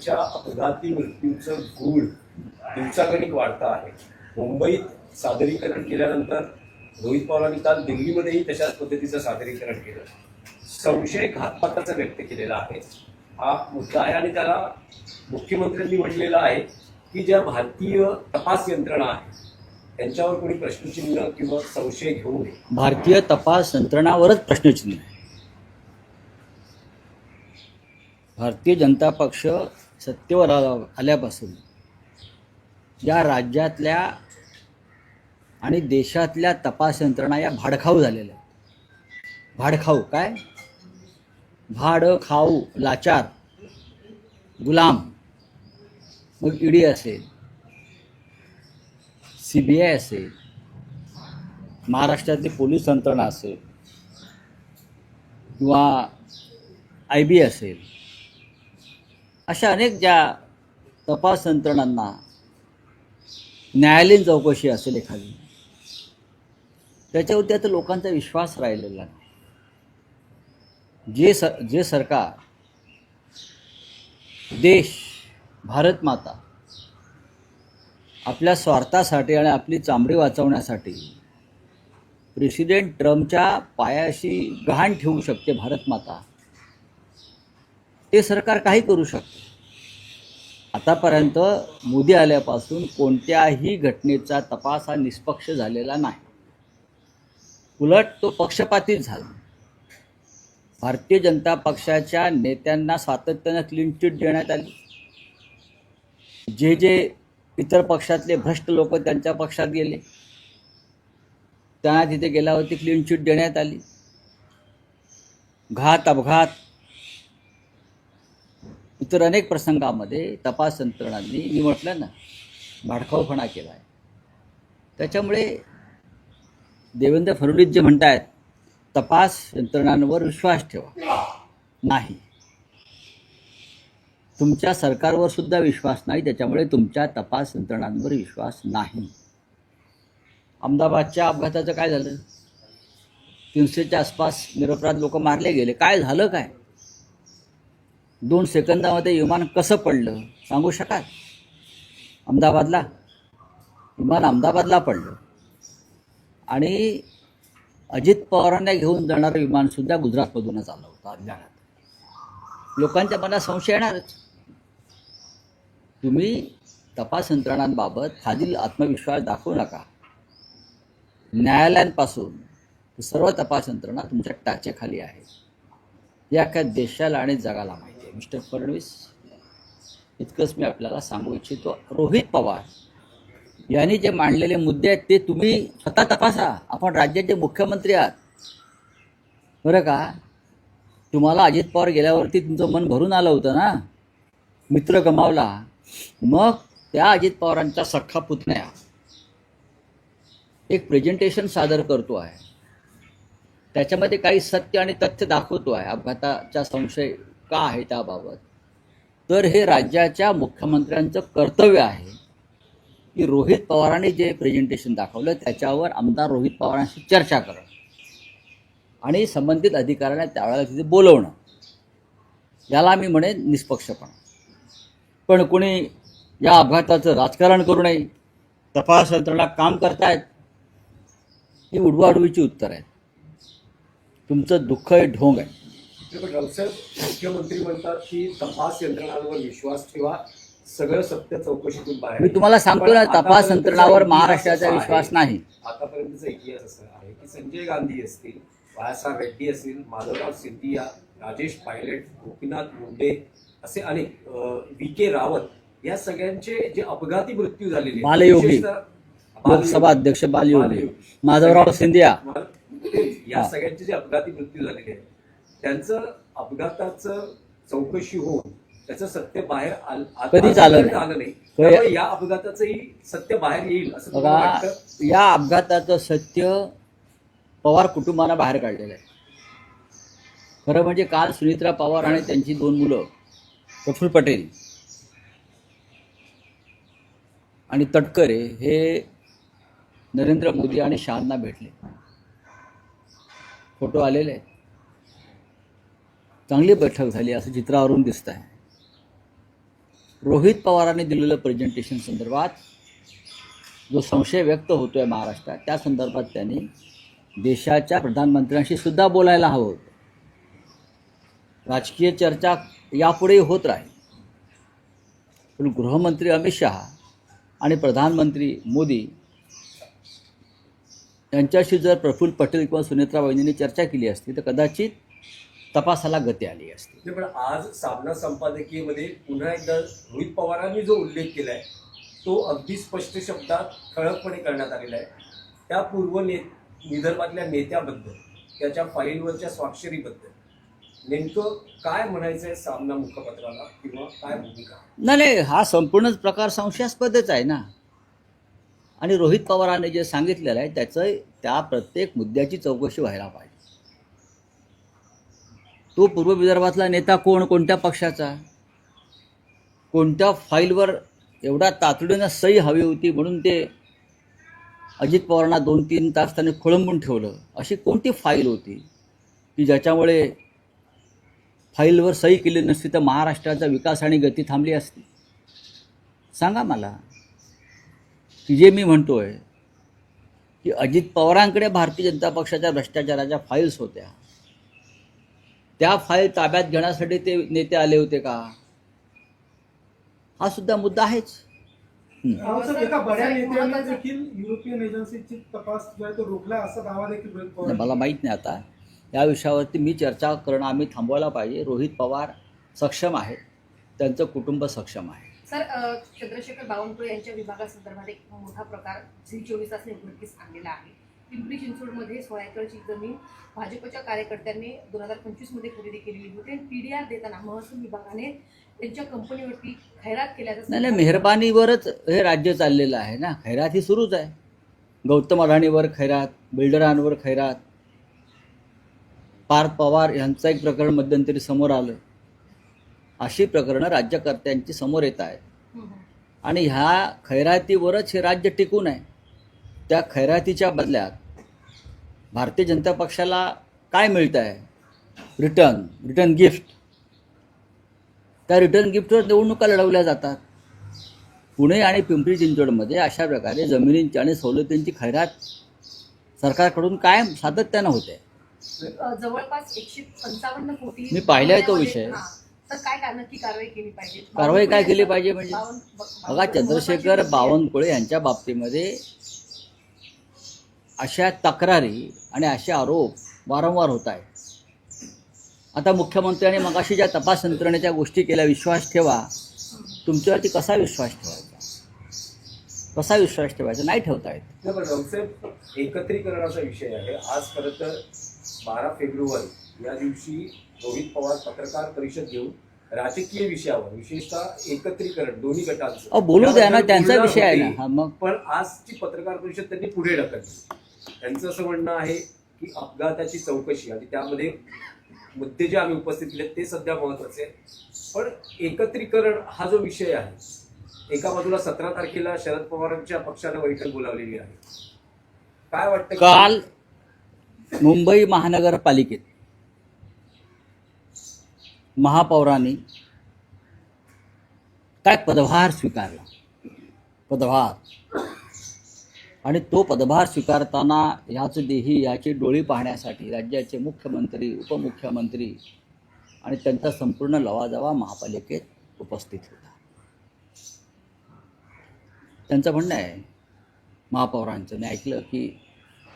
यांच्या अपघाती मृत्यूचं गुण दिवसागणिक वाढतं आहे. मुंबईत सादरीकरण केल्यानंतर रोहित पवारांनी काल दिल्लीमध्येही तशाच पद्धतीचं सादरीकरण केलं. संशय घातपाताचा व्यक्त केलेला आहे. हा मुद्दा आहे आणि त्याला मुख्यमंत्र्यांनी म्हटलेलं आहे की ज्या भारतीय तपास यंत्रणा आहे त्यांच्यावर कोणी प्रश्नचिन्ह किंवा संशय घेऊ नये. भारतीय तपास यंत्रणावरच प्रश्नचिन्ह आहे. भारतीय जनता पक्ष सत्तेवर आल्यापासून या राज्यातल्या आणि देशातल्या तपास यंत्रणा या भाडखाऊ झालेल्या आहेत. भाडखाऊ काय? भाड खाऊ लाचार गुलाम. मग ईडी असेल सी बी आय असेल महाराष्ट्रातली पोलीस यंत्रणा असेल किंवा आय बी असेल अशा अनेक ज्या तपास यंत्रणांना न्यायालयीन चौकशी असेल एखादी त्याच्यावरती आता लोकांचा विश्वास राहिलेला नाही. जे स जे सरकार देश भारत माता आपल्या स्वार्थासाठी आणि आपली चामडी वाचवण्यासाठी प्रेसिडेंट ट्रम्पच्या पायाशी गहाण ठेवू शकते भारत माता. ते सरकार काही करू शकते. आतापर्यंत मोदी आल्यापासून कोणत्याही घटनेचा तपास हा निष्पक्ष झालेला नाही. उलट तो पक्षपातीत झाला. भारतीय जनता पक्षाच्या नेत्यांना सातत्यानं क्लीन चिट देण्यात आली. जे जे इतर पक्षातले भ्रष्ट लोक त्यांच्या पक्षात गेले त्यांना तिथे गेल्यावरती क्लीन चिट देण्यात आली. घात अपघात इतर अनेक प्रसंगामध्ये तपास यंत्रणांनी मी म्हटलं ना भाडखाऊपणा केला आहे त्याच्यामुळे देवेंद्र फडणवीस जे म्हणत आहेत तपास यंत्रणांवर विश्वास ठेवा. नाही. तुमच्या सरकारवर सुद्धा विश्वास नाही त्याच्यामुळे तुमच्या तपास यंत्रणांवर विश्वास नाही. अहमदाबादच्या अपघाताचं काय झालं? तीनशेच्या आसपास निरपराध लोक मारले गेले. काय झालं काय? दोन सेकंदामध्ये विमान कसं पडलं? सांगू शकाल? अहमदाबादला? विमान अहमदाबादला पडलं. आणि अजित पवारांना घेऊन जाणारं विमानसुद्धा गुजरातमधूनच आलं होतं अज्ञानात. लोकांच्या मनात संशय येणारच. तुम्ही तपास यंत्रणांबाबत खालील आत्मविश्वास दाखवू नका. न्यायालयांपासून सर्व तपास यंत्रणा तुमच्या टाचेखाली आहे. या अख्या देशाला आणि जगाला माहिती आहे. मिस्टर फडणवीस इतकंच मी आपल्याला सांगू इच्छितो. रोहित पवार यांनी जे मांडलेले मुद्दे आहेत ते तुम्ही स्वतः तपासा. आपण राज्याचे मुख्यमंत्री आहात. बरं का? तुम्हाला अजित पवार गेल्यावरती तुमचं मन भरून आलं होतं ना? मित्र गमावला. मग त्या अजित पवारांचा सख्खा पुतण्या एक प्रेझेंटेशन सादर करतो आहे. त्याच्यामध्ये काही सत्य आणि तथ्य दाखवतो आहे. अपघाताचा संशय का आहे त्याबाबत? तर हे राज्याच्या मुख्यमंत्र्यांचं कर्तव्य आहे की रोहित पवारांनी जे प्रेझेंटेशन दाखवलं त्याच्यावर आमदार रोहित पवारांशी चर्चा करणं आणि संबंधित अधिकाऱ्यांना त्यावेळेला तिथे बोलवणं. याला मी म्हणेन निष्पक्षपणा. पण कोणी या अपघाताचं राजकारण करू नये तपास यंत्रणा काम करतायत ही उडवाउडवीची उत्तर आहेत. तुमचं दुःख हे ढोंग आहे मुख्यमंत्री म्हणतात की तपास यंत्रणांवर विश्वास ठेवा सगळं सत्य चौकशीतून बाहेर मी तुम्हाला सांगतो ना तपास यंत्रणावर महाराष्ट्राचा विश्वास नाही आतापर्यंतचा इतिहास असा आहे की संजय गांधी असतील बाळासाहेब रेड्डी असतील माधवराव सिंधिया राजेश पायलट गोपीनाथ मुंडे असे अनेक व्ही के रावत या सगळ्यांचे जे अपघाती मृत्यू झालेले बालयोगी. लोकसभा अध्यक्ष बालयोगी. माधवराव सिंधिया या. सगळ्यांचे जे अपघाती मृत्यू झालेले आहेत त्यांचं अपघाताचं चौकशी होऊन त्याचं सत्य बाहेर कधीच आलं नाही. त्यामुळे या अपघाताचंही सत्य बाहेर येईल असं बघा वाटतं या अपघाताचं सत्य पवार कुटुंबानं बाहेर काढलेलं आहे खरं म्हणजे काल सुनित्रा पवार आणि त्यांची दोन मुलं प्रफुल्ल पटेल आणि तटकरे हे नरेंद्र मोदी आणि शहांना भेटले फोटो आलेले आहेत. चांगली बैठक झाली असं चित्रावरून दिसत आहे रोहित पवारांनी दिलेलं प्रेझेंटेशन संदर्भात जो संशय व्यक्त होतोय महाराष्ट्रात त्या संदर्भात त्यांनी देशाच्या प्रधानमंत्र्यांशी सुद्धा बोलायला हवं होतं. राजकीय चर्चा यापुढेही होत राहील. पण गृहमंत्री अमित शहा आणि प्रधानमंत्री मोदी यांच्याशी जर प्रफुल्ल पटेल किंवा सुनेत्रा वहिनींनी चर्चा केली असती तर कदाचित तपासाला गती आली असती. पण आज सामना संपादकीयमध्ये पुन्हा एकदा रोहित पवारांनी जो उल्लेख केलाय तो अगदी स्पष्ट शब्दात ठळकपणे करण्यात आलेला आहे. त्या पूर्व ने विदर्भातल्या नेत्याबद्दल त्याच्या फाईलवरच्या स्वाक्षरीबद्दल नेमकं काय म्हणायचंय सामना मुखपत्राला किंवा काय भूमिका? नाही नाही हा संपूर्णच प्रकार संशयास्पदच आहे ना. आणि रोहित पवारांनी जे सांगितलेलं आहे त्याचं त्या प्रत्येक मुद्द्याची चौकशी व्हायला पाहिजे. तो पूर्व विदर्भातला नेता कोण? कोणत्या पक्षाचा? कोणत्या फाईलवर एवढा तातडीनं सही हवी होती म्हणून ते अजित पवारांना दोन तीन तास त्याने खोळंबून ठेवलं? अशी कोणती फाईल होती की ज्याच्यामुळे फाईलवर सही केली नसती तर महाराष्ट्राचा विकास आणि गती थांबली असती? सांगा मला. की जे मी म्हणतोय की अजित पवारांकडे भारतीय जनता पक्षाच्या भ्रष्टाचाराच्या फाईल्स होत्या. त्या फाईल ताब्यात घेण्यासाठी ते नेते आले होते का? हा सुद्धा मुद्दा आहेच. हं. आहे मला माहीत नाही आता. या विषयावरती मी चर्चा करणं आम्ही थांबवायला पाहिजे. रोहित पवार सक्षम आहेत. त्यांचं कुटुंब सक्षम आहे. सर चंद्रशेखर बावनकुळे यांच्या विभागासंदर्भात एक मोठा प्रकार झी चोवीस तास निवडणुकीस आणलेला आहे. पिंपरी चिंचवडमध्ये सोळा एकरची जमीन भाजपच्या कार्यकर्त्यांनी दोन हजार पंचवीसमध्ये खरेदी केलेली होती. आणि आर देताना महसूल विभागाने त्यांच्या कंपनीवरती खैरात केल्याचा नाही नाही मेहरबानीवरच हे राज्य चाललेलं आहे ना. खैरात ही सुरूच आहे. गौतम अडाणीवर खैरात बिल्डरांवर खैरात. पार्थ पवार यांचं एक प्रकरण मध्यंतरी समोर आलं. अशी प्रकरणं राज्यकर्त्यांची समोर येत आहेत. आणि ह्या खैरातीवरच हे राज्य टिकून आहे. त्या खैरातीच्या बदल्यात भारतीय जनता पक्षाला काय मिळतं आहे? Return return gift. त्या रिटर्न गिफ्टवर निवडणुका लढवल्या जातात. पुणे आणि पिंपरी चिंचवडमध्ये अशा प्रकारे जमिनींची आणि सवलतींची खैरात सरकारकडून कायम सातत्यानं होते. जवळपास एकशे पंचावन्न कोटी मी पाहिलाय तो विषय. तर काय कारण नक्की कारवाई केली पाहिजे. कारवाई काय केली पाहिजे म्हणजे? बघा बावन- चंद्रशेखर बावनकुळे यांच्या बाबतीमध्ये अशा तक्रारी आणि असे आरोप वारंवार होत आहेत. आता मुख्यमंत्र्यांनी मगाशी ज्या तपास यंत्रणेच्या गोष्टी केल्या विश्वास ठेवा. तुमच्यावरती कसा विश्वास ठेवायचा? कसा विश्वास ठेवायचा? नाही ठेवता येत. एकत्रीकरणाचा विषय आहे. आज खरं तर बारा फेब्रुवारी. या दिवशी रोहित पवार पत्रकार परिषद घेऊन राजकीय विषयावर विशेषतः एकत्रीकरण दोन्ही गटांचं. बोलू द्या ना त्यांचा विषय आहे ना. हा मग? पण आजची पत्रकार परिषद त्यांनी पुढे ढकलली. त्यांचं असं म्हणणं आहे की अपघाताची चौकशी आणि त्यामध्ये मुद्दे जे आम्ही उपस्थित केले ते सध्या महत्त्वाचे पण एकत्रीकरण हा जो विषय आहे एका बाजूला सतरा तारखेला शरद पवारांच्या पक्षानं बैठक बोलावलेली आहे. काय वाटतं काल मुंबई महानगरपालिकेत महापौरांनी काय पदभार स्वीकारला? पदभार. आणि तो पदभार स्वीकारताना ह्याच देही याची डोळी पाहण्यासाठी राज्याचे मुख्यमंत्री उपमुख्यमंत्री आणि त्यांचा संपूर्ण लवाजवा महापालिकेत उपस्थित होता. त्यांचं म्हणणं आहे महापौरांचं. मी ऐकलं की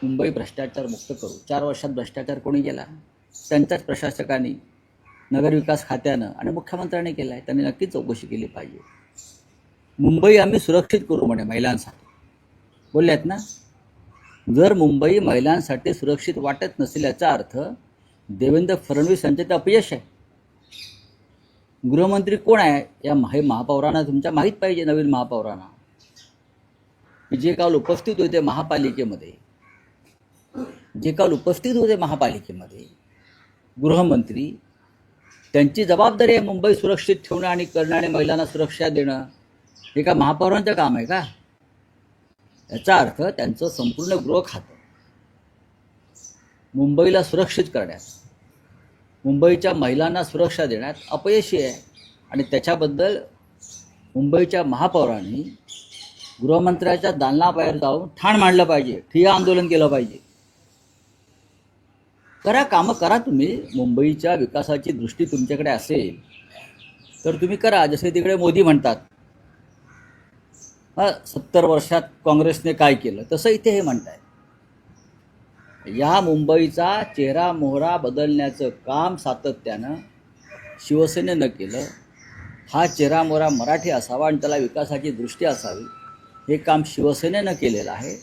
मुंबई भ्रष्टाचार मुक्त करू. चार वर्षात भ्रष्टाचार कोणी गेला त्यांच्याच प्रशासकांनी नगरविकास खात्यानं आणि मुख्यमंत्र्यांनी केला आहे त्यांनी नक्कीच चौकशी केली पाहिजे. मुंबई आम्ही सुरक्षित करू म्हणे महिलांसाठी. बोलल्यात ना? जर मुंबई महिलांसाठी सुरक्षित वाटत नसेल याचा अर्थ देवेंद्र फडणवीस यांचे ते अपयश आहे. गृहमंत्री कोण आहे? या हे महापौरांना तुमच्या माहीत पाहिजे नवीन महापौरांना. की जे काल उपस्थित होते महापालिकेमध्ये जे काल उपस्थित होते महापालिकेमध्ये गृहमंत्री त्यांची जबाबदारी आहे मुंबई सुरक्षित ठेवणं आणि करणं आणि महिलांना सुरक्षा देणं. हे का महापौरांचं काम आहे का? याचा अर्थ त्यांचं संपूर्ण गृह खातं. मुंबईला सुरक्षित करण्यात मुंबईच्या महिलांना सुरक्षा देण्यात अपयशी आहे. आणि त्याच्याबद्दल मुंबईच्या महापौरांनी गृहमंत्र्याच्या दालनाबाहेर जाऊन ठाण मांडलं पाहिजे ठिय्या आंदोलन केलं पाहिजे. करा कामं करा तुम्ही. मुंबईच्या विकासाची दृष्टी तुमच्याकडे असेल तर तुम्ही करा. जसे तिकडे मोदी म्हणतात हा सत्तर वर्षात काँग्रेसने काय केलं? तसं इथे हे म्हणताय या मुंबईचा चेहरा मोहरा बदलण्याचं काम सातत्यानं शिवसेनेनं केलं. हा चेहरा मोहरा मराठी असावा आणि त्याला विकासाची दृष्टी असावी हे काम शिवसेनेनं केलेलं आहे.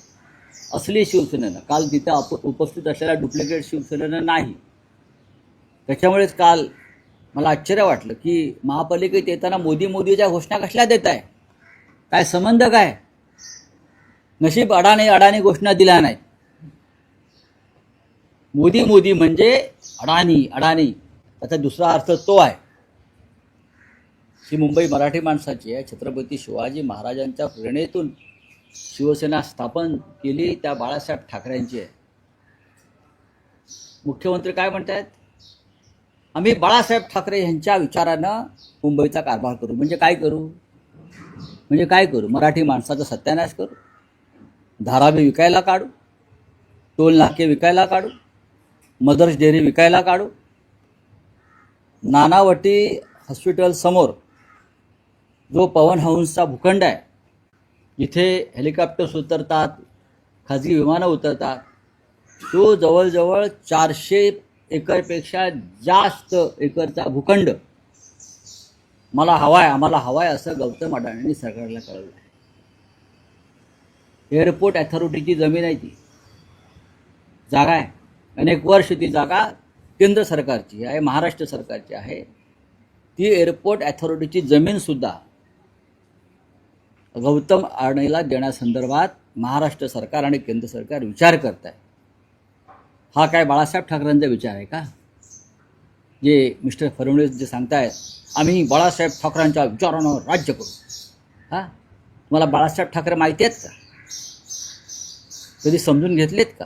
असली शिवसेनेनं काल तिथं अप उपस्थित असलेल्या डुप्लिकेट शिवसेनेनं नाही. त्याच्यामुळेच काल मला आश्चर्य वाटलं की महापालिकेत येताना मोदी मोदीच्या घोषणा कसल्या देत आहे? काय संबंध काय? नशीब अडाणी अडाणी घोषणा दिल्या नाही मोदी मोदी म्हणजे अडाणी अडाणी. त्याचा दुसरा अर्थ तो आहे. ही मुंबई मराठी माणसाची आहे. छत्रपती शिवाजी महाराजांच्या प्रेरणेतून शिवसेना स्थापन केली त्या बाळासाहेब ठाकरेंची. आहे मुख्यमंत्री काय म्हणतायत? आम्ही बाळासाहेब ठाकरे यांच्या विचारानं मुंबईचा कारभार करू. म्हणजे काय करू? म्हणजे काय करू? मराठी माणसाचा सत्यानाश करू? धारावी विकायला काढू? टोल नाके विकायला काढू? मदर्स डेअरी विकायला काढू? नानावटी हॉस्पिटल समोर जो पवन हंसचा भूखंड आहे जिथे हेलिकॉप्टर्स उतरतात खाजगी विमानं उतरतात तो जवळजवळ चारशे एकरपेक्षा जास्त एकरचा भूखंड मला हवाय आम्हाला हवाय असं गौतम अडाणींनी सरकारला कळवलं आहे. एअरपोर्ट अथॉरिटीची जमीन आहे ती. जागा आहे. अनेक वर्ष ती जागा केंद्र सरकारची आहे महाराष्ट्र सरकारची आहे. ती एअरपोर्ट अथॉरिटीची जमीनसुद्धा गौतम अडाणीला देण्यासंदर्भात महाराष्ट्र सरकार आणि केंद्र सरकार विचार करत आहे हा काय बाळासाहेब ठाकरेंचा विचार आहे का? जे मिस्टर फडणवीस जे सांगतायत आम्ही बाळासाहेब ठाकरेंच्या विचारानं राज्य करू. हां? तुम्हाला बाळासाहेब ठाकरे माहिती आहेत का? कधी समजून घेतलेत का?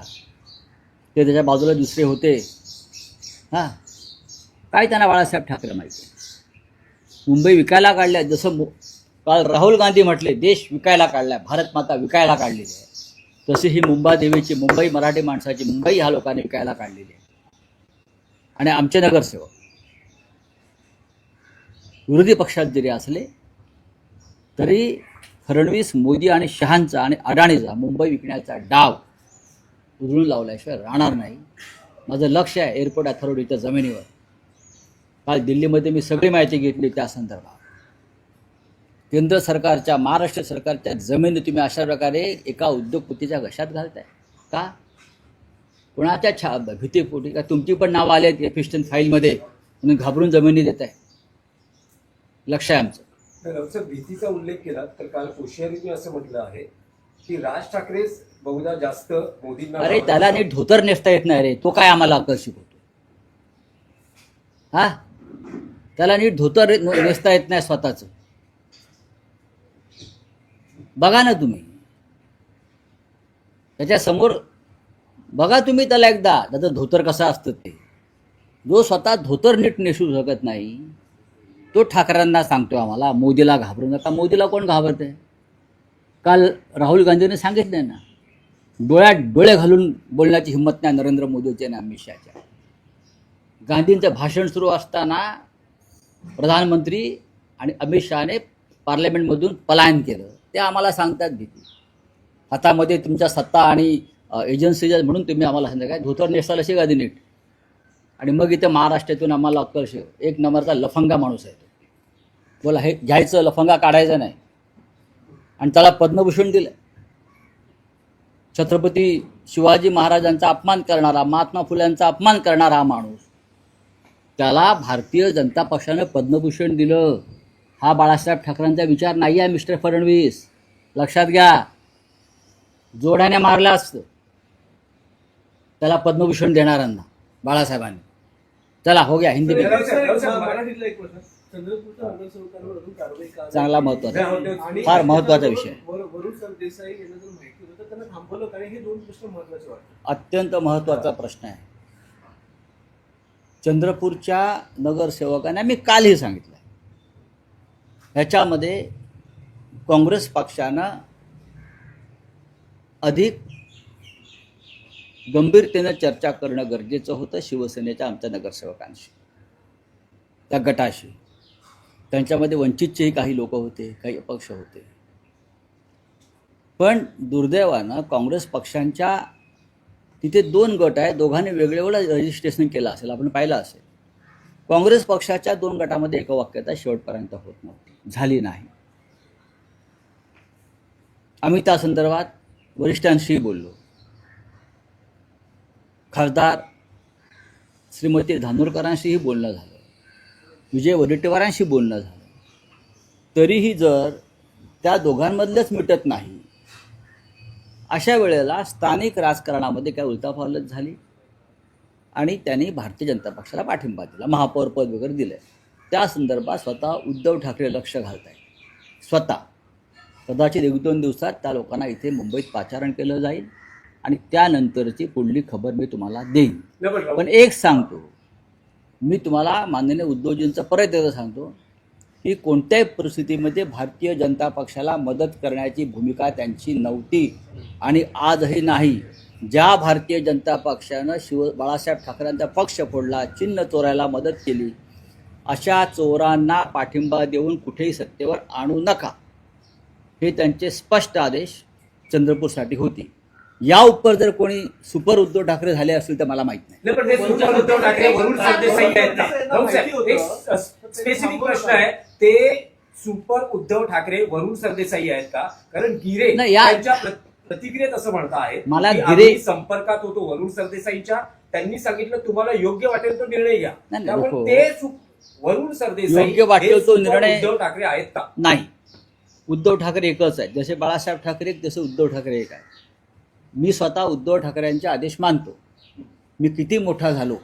ते त्याच्या बाजूला दुसरे होते. हां? काय त्यांना बाळासाहेब ठाकरे माहिती आहे? मुंबई विकायला काढल्या जसं काल राहुल गांधी म्हटले देश विकायला काढलाय भारत माता विकायला काढलेली आहे. तशी ही मुंबादेवीची मुंबई मराठी माणसाची मुंबई ह्या लोकांनी विकायला काढलेली आहे. आणि आमचे नगरसेवक विरोधी पक्षात जरी असले तरी फडणवीस मोदी आणि शहांचा आणि अडाणीचा मुंबई विकण्याचा डाव उधळून लावल्याशिवाय राहणार नाही. माझं लक्ष आहे एअरपोर्ट अथॉरिटीच्या जमिनीवर. काल दिल्लीमध्ये मी सगळी माहिती घेतली त्या संदर्भात. केंद्र सरकारच्या महाराष्ट्र सरकारच्या जमिनी तुम्ही अशा प्रकारे एका उद्योगपतीच्या घशात घालताय. का? कोणाच्या छा भीतीपोटी? का तुमची पण नावं आली आहेत एफिस्टन फाईलमध्ये म्हणून घाबरून जमिनी देत आहे लक्ष आहे आमचं. भीतीचा उल्लेख केला तर काल कोश्यारीने असं म्हटलं आहे की राज ठाकरे बहुधा जास्त मोदींना अरे त्याला नीट धोतर नेसता येत नाही रे. तो काय आम्हाला अक्कल शिकवतो हा? त्याला नीट धोतर नेसता येत नाही स्वतःचं. बघा ना तुम्ही. त्याच्यासमोर बघा तुम्ही त्याला एकदा. त्याचं धोतर कसं असतं ते. जो स्वतः धोतर नीट नेसू शकत नाही तो ठाकरांना सांगतो आम्हाला मोदीला घाबरू नका. मोदीला कोण घाबरते काल राहुल गांधीने सांगितलं ना डोळ्यात डोळे घालून बोलण्याची हिंमत नाही नरेंद्र मोदीच्या आणि अमित शहाच्या गांधींचं भाषण सुरू असताना प्रधानमंत्री आणि अमित शहाने पार्लमेंटमधून पलायन केलं. ते आम्हाला सांगतात भीती. हातामध्ये तुमच्या सत्ता आणि एजन्सीज म्हणून तुम्ही आम्हाला सांगता काय धोतर नेसाल अशी गादी नीट. आणि मग इथं महाराष्ट्रातून आम्हाला अक्कर्ष एक नंबरचा लफंगा माणूस आहे तो. बोला हे घ्यायचं लफंगा काढायचा नाही. आणि त्याला पद्मभूषण दिलं छत्रपती शिवाजी महाराजांचा अपमान करणारा महात्मा फुल्यांचा अपमान करणारा हा माणूस त्याला भारतीय जनता पक्षानं पद्मभूषण दिलं. हा बाळासाहेब ठाकरेंचा विचार नाही आहे मिस्टर फडणवीस. लक्षात घ्या. जोड्याने मारलं असतं. त्याला पद्मभूषण देणाऱ्यांना बाळासाहेबांनी. चला हो गया हिंदी चांगला महत्त्वाचा फार महत्त्वाचा विषय. महत्त्वाचे अत्यंत महत्त्वाचा प्रश्न आहे. चंद्रपूरच्या नगरसेवकांना मी कालही सांगितलं. ह्याच्यामध्ये काँग्रेस पक्षानं अधिक गंभीरतेनं चर्चा करणं गरजेचं होतं शिवसेनेच्या आमच्या नगरसेवकांशी त्या गटाशी. त्यांच्यामध्ये वंचितचेही काही लोक होते काही अपक्ष होते. पण दुर्दैवानं काँग्रेस पक्षांच्या तिथे दोन गट आहे दोघांनी वेगवेगळं रजिस्ट्रेशन केलं असेल आपण पाहिलं असेल. काँग्रेस पक्षाच्या दोन गटामध्ये एकवाक्यता शेवटपर्यंत होत नव्हती. झाली नाही. आम्ही त्या संदर्भात वरिष्ठांशी बोललो. खासदार श्रीमती धानोरकरांशीही बोलणं झालं. विजय वडेट्टीवारांशी बोलणं झालं. तरीही जर त्या दोघांमधलंच मिटत नाही अशा वेळेला स्थानिक राजकारणामध्ये काय उलथापालथ झाली? आणि त्यांनी भारतीय जनता पक्षाला पाठिंबा दिला महापौर पद वगैरे दिलं त्या संदर्भात स्वतः उद्धव ठाकरे लक्ष घालत आहेत स्वतः. कदाचित एक दोन दिवसात त्या लोकांना इथे मुंबईत पाचारण केलं जाईल आणि त्यानंतरची पुढली खबर मी तुम्हाला देईन. पण एक सांगतो मी तुम्हाला माननीय उद्धवजींचं परत एकदा सांगतो की कोणत्याही परिस्थितीमध्ये भारतीय जनता पक्षाला मदत करण्याची भूमिका त्यांची नव्हती आणि आजही नाही. ज्या भारतीय जनता पक्षानं शिव बाळासाहेब ठाकरेंचा पक्ष फोडला चिन्ह चोरायला मदत केली अशा चोरांना पाठिंबा देऊन कुठेही सत्तेवर आणू नका हे त्यांचे स्पष्ट आदेश चंद्रपूरसाठी होते. या उपर जर कोणी सुपर उद्धव ठाकरे झाले असतील तर मला माहीत नाही. स्पेसिफिक प्रश्न आहे ते सुपर उद्धव ठाकरे वरुण सरदेसाई आहेत का? कारण गिरे प्रतिक्रियेत असं म्हणता आहेत मला संपर्कात होतो वरुण सरदेसाईच्या. त्यांनी सांगितलं तुम्हाला योग्य वाटेल तो निर्णय घ्या. त्यामुळे नको. ते वरुण सरदेसाई योग्य वाटेल हे तो निर्णय- उद्धव ठाकरे आहेत का? नाही. उद्धव ठाकरे एकच आहेत. जसे बाळासाहेब ठाकरे तसे उद्धव ठाकरे एक आहे मी स्वतः उद्धव ठाकरेंचे आदेश मानतो. मी किती मोठा झालो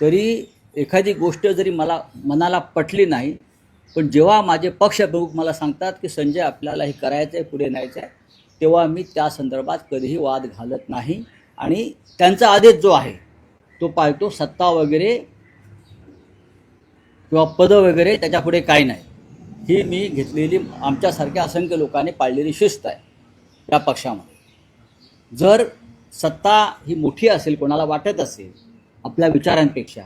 तरी एखादी गोष्ट जरी मला मनाला पटली नाही पण जेव्हा माझे पक्षप्रमुख मला सांगतात की संजय आपल्याला हे करायचं आहे पुढे न्यायचं आहे तेव्हा मी त्या संदर्भात कधीही वाद घालत नाही. आणि त्यांचा आदेश जो आहे तो पाळतो. सत्ता वगैरे किंवा पदं वगैरे त्याच्यापुढे काही नाही. ही मी घेतलेली आमच्यासारख्या असंख्य लोकांनी पाळलेली शिस्त आहे या पक्षामध्ये. जर सत्ता ही मोठी असेल कोणाला वाटत असेल आपल्या विचारांपेक्षा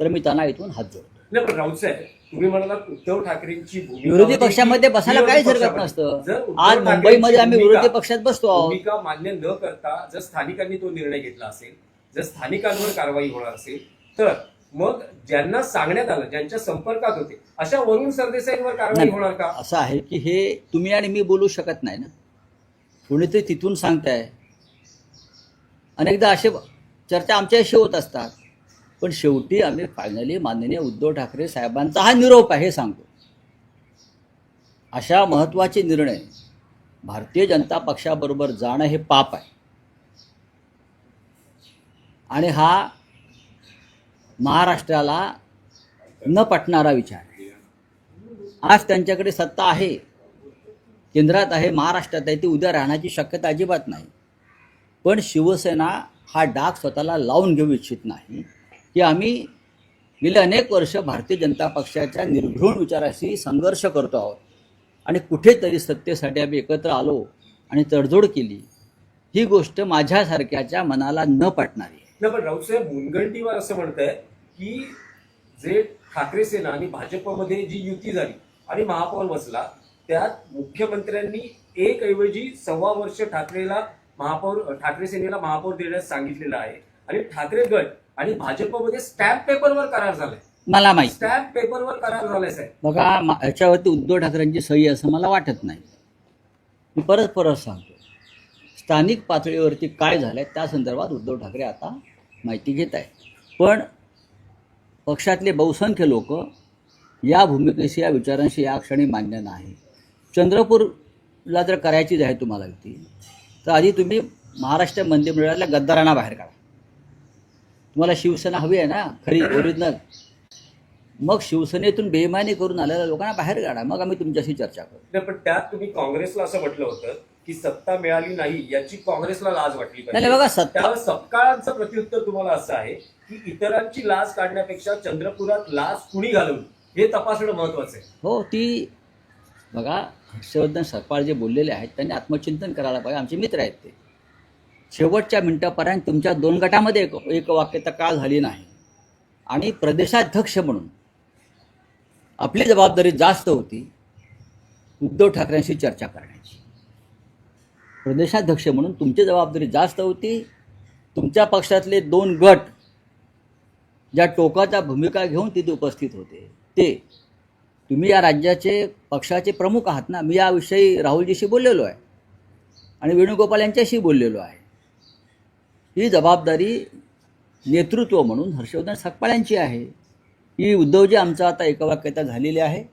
तर मी त्यांना इथून हात जोडतो. नाही पण राऊत साहेब तुम्ही म्हणालात उद्धव ठाकरेंची विरोधी पक्षामध्ये बसायला काहीच हरकत. नसतं. आज मुंबईमध्ये आम्ही विरोधी पक्षात बसतो भूमिका मान्य न करता जर स्थानिकांनी तो निर्णय घेतला असेल जर स्थानिकांवर कारवाई होणार असेल तर मग ज्यांना सांगण्यात आलं ज्यांच्या संपर्कात होते अशा वरुण सरदेसाईंवर कारवाई. होणार का? असं आहे की हे तुम्ही आणि मी बोलू शकत नाही ना. कोणीतरी तिथून सांगताय. अनेकदा असे चर्चा आमच्याशी होत असतात. पण शेवटी आम्ही फायनली माननीय उद्धव ठाकरे साहेबांचा हा निरोप आहे हे सांगतो. अशा महत्त्वाचे निर्णय भारतीय जनता पक्षाबरोबर जाणं हे पाप आहे. आणि हा महाराष्ट्राला न पटणारा विचार आहे. आज त्यांच्याकडे सत्ता आहे केंद्रात आहे महाराष्ट्रात आहे ती उद्या राहण्याची शक्यता अजिबात नाही. पण शिवसेना हा डाग स्वतःला लावून घेऊ इच्छित नाही. की आम्ही गेले अनेक वर्ष भारतीय जनता पक्षाच्या निर्घृण विचाराशी संघर्ष करतो आहोत. आणि कुठेतरी सत्तेसाठी आम्ही एकत्र आलो आणि तडजोड केली. ही गोष्ट माझ्यासारख्याच्या मनाला न पटणारी आहे. नाही पण राऊतसाहेब मुनगंटीवर असं म्हणत आहे की जे ठाकरे सेना आणि भाजपमध्ये जी युती झाली आणि महापौर बसला त्यात मुख्यमंत्र्यांनी एक ऐवजी सव्वा वर्ष ठाकरेला महापौर ठाकरे सेनेला महापौर देण्यास सांगितलेलं आहे. आणि ठाकरे गट आणि भाजपमध्ये स्टॅम्प पेपरवर करार झालाय. मला माहिती. स्टॅम्प पेपरवर करार झालाय साहेब. बघा मा- याच्यावरती उद्धव ठाकरेंची सही असं मला वाटत नाही. मी परत परत सांगतो. स्थानिक पातळीवरती काय झालं त्या संदर्भात उद्धव ठाकरे आता माहिती घेत आहेत. पण पक्षातले बहुसंख्य लोक या भूमिकेशी या विचारांशी या क्षणी मान्य नाही. चंद्रपूरला जर करायचीच आहे तुम्हाला युती तर आधी तुम्ही महाराष्ट्र मंत्रिमंडळातल्या गद्दारांना बाहेर काढा. तुम्हाला शिवसेना हवी आहे ना खरी ओरिजिनल मग शिवसेनेतून बेईमानी करून आलेल्या लोकांना बाहेर काढा. मग आम्ही तुमच्याशी चर्चा करू. पण त्यात तुम्ही काँग्रेसला असं म्हटलं होतं की सत्ता मिळाली नाही याची काँग्रेसला लाज वाटली नाही नाही, बघा सत्ता सत्काळांचं प्रत्युत्तर तुम्हाला असं आहे की इतरांची लाच काढण्यापेक्षा चंद्रपुरात लाच कुणी घालवली? हे तपासणं महत्वाचं आहे. हो ती बघा हर्षवर्धन सकपाळ जे बोललेले आहेत त्यांनी आत्मचिंतन करायला पाहिजे. आमचे मित्र आहेत ते. शेवटच्या मिनटापर्यंत तुमच्या दोन गटामध्ये एक एक वाक्यता का झाली नाही? आणि प्रदेशाध्यक्ष म्हणून आपली जबाबदारी जास्त होती उद्धव ठाकरेंशी चर्चा करण्याची. प्रदेशाध्यक्ष म्हणून तुमची जबाबदारी जास्त होती. तुमच्या पक्षातले दोन गट ज्या टोकाच्या भूमिका घेऊन तिथे उपस्थित होते ते तुम्ही या राज्याचे पक्षाचे प्रमुख आहात ना? मी याविषयी राहुलजीशी बोललेलो आहे आणि वेणुगोपाल यांच्याशी बोललेलो आहे. ही जबाबदारी नेतृत्व म्हणून हर्षवर्धन सकपाळ्यांची आहे. ही उद्धवजी आमचं आता एकवाक्यता झालेली आहे.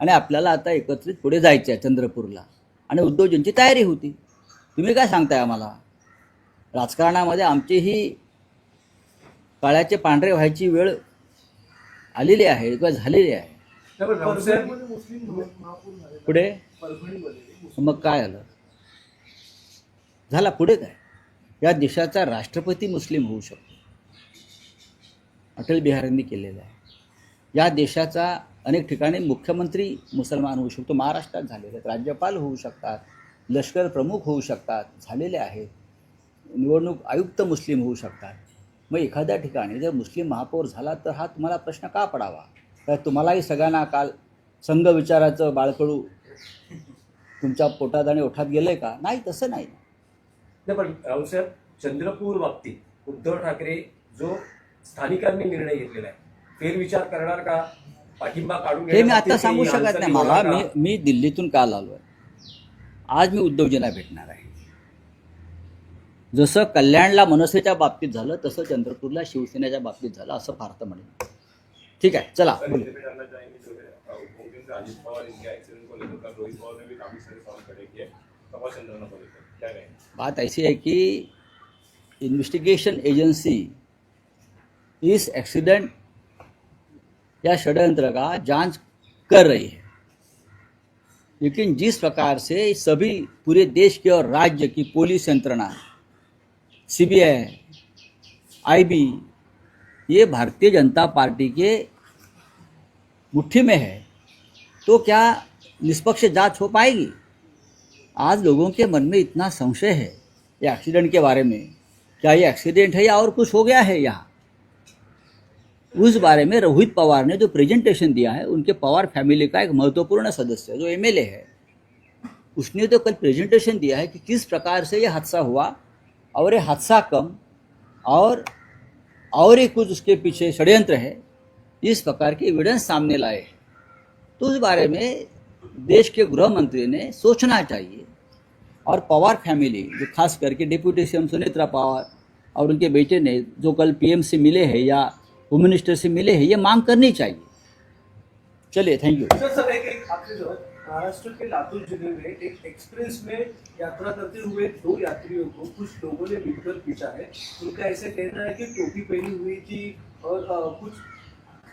आणि आपल्याला आता एकत्रित पुढे जायचं आहे चंद्रपूरला. आणि उद्धवजींची तयारी होती. तुम्ही काय सांगताय आम्हाला? राजकारणामध्ये आमची ही काळ्याचे पांढरे व्हायची वेळ आलेली आहे किंवा झालेली आहे. पुढे? मग काय आलं? झाला पुढे काय? या देशाचा राष्ट्रपती मुस्लिम होऊ शकतो. अटल बिहारींनी केलेलं आहे. या देशाचा अनेक ठिकाणी मुख्यमंत्री मुसलमान होऊ शकतो महाराष्ट्रात झालेले आहेत राज्यपाल होऊ शकतात लष्कर प्रमुख होऊ शकतात झालेले आहेत. निवडणूक आयुक्त मुस्लिम होऊ शकतात. मग एखाद्या ठिकाणी जर मुस्लिम महापौर झाला तर हा तुम्हाला प्रश्न का पडावा? तर तुम्हालाही सगळ्यांना काल संघ विचाराचं बाळकडू तुमच्या पोटात आणि ओठात गेलं आहे का? नाही तसं नाही. नाही पण रावसाहेब चंद्रपूर बाबतीत उद्धव ठाकरे जो स्थानिकांनी निर्णय घेतलेला आहे फेरविचार करणार का? पाठिंबा काढून हे मी आता सांगू शकत नाही. मला मी? मी दिल्लीतून काल आलो आहे आज मी उद्धवजींना भेटणार आहे. जसं कल्याणला मनसेच्या बाबतीत झालं तसं चंद्रपूरला शिवसेनेच्या बाबतीत झालं असं भारत म्हणेल ठीक आहे चला. बोलू. बात ऐसी है कि इन्वेस्टिगेशन एजेंसी इस एक्सीडेंट या षड्यंत्र का जाँच कर रही है। लेकिन जिस प्रकार से सभी पूरे देश के और राज्य की पुलिस यंत्रणा सीबीआई आईबी ये भारतीय जनता पार्टी के मुट्ठी में है तो क्या निष्पक्ष जाँच हो पाएगी? आज लोगों के मन में इतना संशय है ये एक्सीडेंट के बारे में। क्या ये एक्सीडेंट है या और कुछ हो गया है यहाँ? उस बारे में रोहित पवार ने जो प्रेजेंटेशन दिया है, उनके पवार फैमिली का एक महत्वपूर्ण सदस्य जो एमएलए है। उसने तो कल प्रेजेंटेशन दिया है कि किस प्रकार से ये हादसा हुआ और ये हादसा कम और और ही कुछ उसके पीछे षड्यंत्र है, इस प्रकार के एविडेंस सामने लाए तो उस बारे में देश के गृह मंत्री ने सोचना चाहिए। और पवार फैमिली जो खास करके डिप्यूटी सीएम सुनेत्रा पवार और उनके बेटे ने जो कल पीएम से मिले हैं या होम मिनिस्टर से मिले हैं ये मांग करनी चाहिए। चलिए थैंक यू महाराष्ट्र के लातूर ज़िले में एक एक्सप्रेस में यात्रा करते हुए दो यात्रियों को कुछ लोगों ने मिलकर पीटा है। उनका ऐसा कहना है कि टोपी पहनी हुई थी और अ, कुछ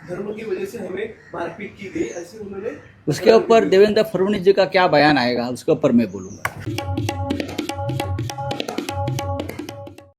धर्म की वजह से हमें मारपीट की गई ऐसे उन्होंने उसके ऊपर देवेंद्र फडणवीस जी का क्या बयान आएगा उसके ऊपर मैं बोलूँगा।